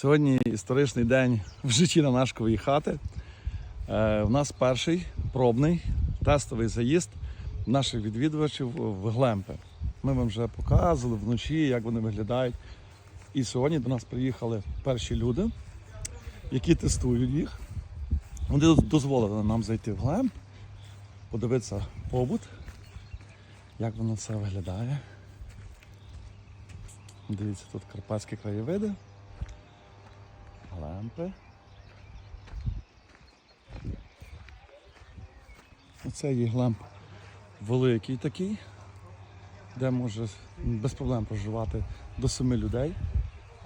Сьогодні історичний день в житті Нанашкової хати. Е, У нас перший пробний тестовий заїзд наших відвідувачів в Глемпи. Ми вам вже показували вночі, як вони виглядають. І сьогодні до нас приїхали перші люди, які тестують їх. Вони дозволили нам зайти в Глемп, подивитися побут, як воно все виглядає. Дивіться, тут карпатські краєвиди. Глемпи. Оце є великий такий, де може без проблем проживати до семи людей.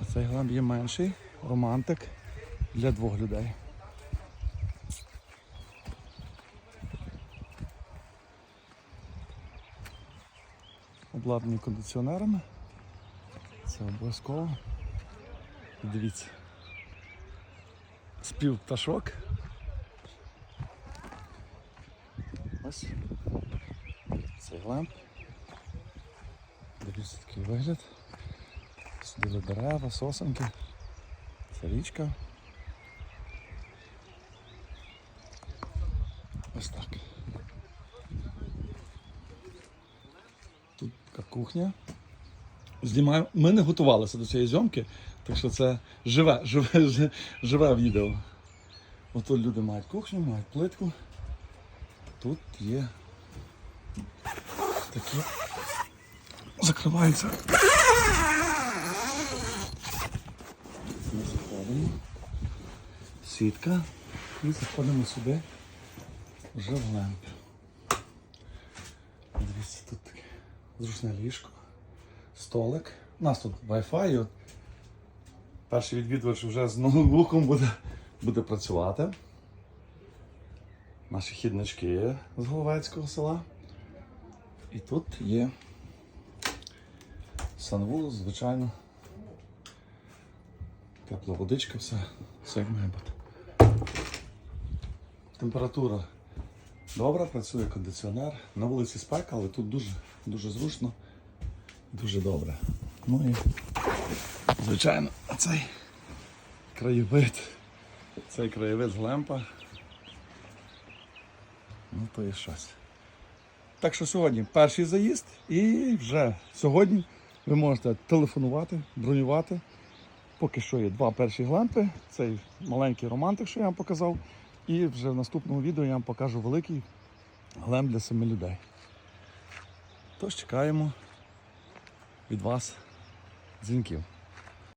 А цей глемп є менший, романтик для двох людей. Обладнаний кондиціонерами. Це обов'язково. Дивіться. Спів пташок. Ось. Цей ламп. Дивіться такий вигляд. Сюди дерева, сосенки. Це річка. Ось так. Тут така кухня. Знімаємо. Ми не готувалися до цієї зйомки, так що це живе, живе, живе відео. Отут люди мають кухню, мають плитку. Тут є такі. Закриваються. Ми заходимо. Сітка. І заходимо сюди вже в ламп. Дивіться, тут таке зручне ліжко, столик. У нас тут Wi-Fi. Перший відвідувач вже з ноутбуком буде, буде працювати. Наші хіднички з Головецького села. І тут є санвул, звичайно. Тепла водичка, все, все як має бути. Температура добра, працює кондиціонер. На вулиці спека, але тут дуже, дуже зручно, дуже добре. Ну і, звичайно, цей краєвид, цей краєвид з лемпа. Ну, то є щось. Так що сьогодні перший заїзд і вже сьогодні ви можете телефонувати, бронювати. Поки що є два перші глемпи, цей маленький романтик, що я вам показав. І вже в наступному відео я вам покажу великий глемп для семи людей. Тож чекаємо від вас дзвінків.